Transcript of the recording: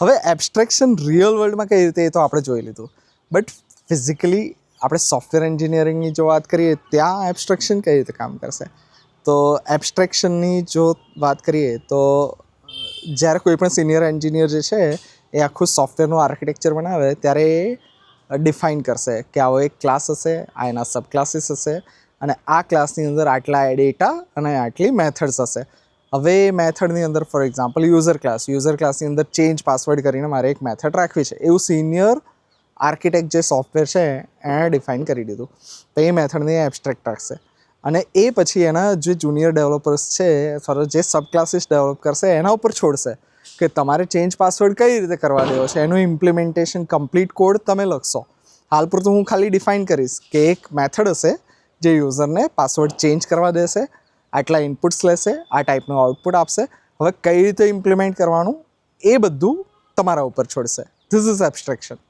હવે abstraction real વર્લ્ડમાં કઈ રીતે એ તો આપણે જોઈ લીધું. બટ ફિઝિકલી આપણે સોફ્ટવેર એન્જિનિયરિંગની જો વાત કરીએ, ત્યાં એબસ્ટ્રેક્શન કઈ રીતે કામ કરશે? તો એબ્સ્ટ્રેક્શનની જો વાત કરીએ, તો જ્યારે કોઈ પણ સિનિયર એન્જિનિયર જે છે, એ આખું સોફ્ટવેરનું આર્કિટેક્ચર બનાવે, ત્યારે એ ડિફાઇન કરશે કે આવો એક ક્લાસ હશે, આ એના સબ ક્લાસીસ હશે, અને આ ક્લાસની અંદર આટલા ડેટા અને આટલી મેથડ્સ હશે. હવે મેથડની અંદર for example user class user ક્લાસની અંદર ચેન્જ પાસવર્ડ કરીને મારે એક મેથડ રાખવી છે. એવું સિનિયર આર્કિટેક્ટ જે સોફ્ટવેર છે એણે ડિફાઇન કરી દીધું. તો એ મેથડને એબ્સ્ટ્રેક્ટ રાખશે. અને એ પછી એના જે જુનિયર ડેવલપર્સ છે અથવા જે સબ ક્લાસીસ ડેવલપ કરશે, એના ઉપર છોડશે કે તમારે ચેન્જ પાસવર્ડ કઈ રીતે કરવા દેવો છે? એનું ઇમ્પ્લિમેન્ટેશન કમ્પ્લીટ કોડ તમે લખશો. હાલ પૂરતું હું ખાલી ડિફાઇન કરીશ કે એક મેથડ હશે જે યુઝરને પાસવર્ડ ચેન્જ કરવા દેશે આટલા ઇનપુટ્સ લેશે, આ ટાઈપનું આઉટપુટ આપશે. હવે કઈ રીતે ઇમ્પ્લિમેન્ટ કરવાનું, એ બધું તમારા ઉપર છોડશે. This is abstraction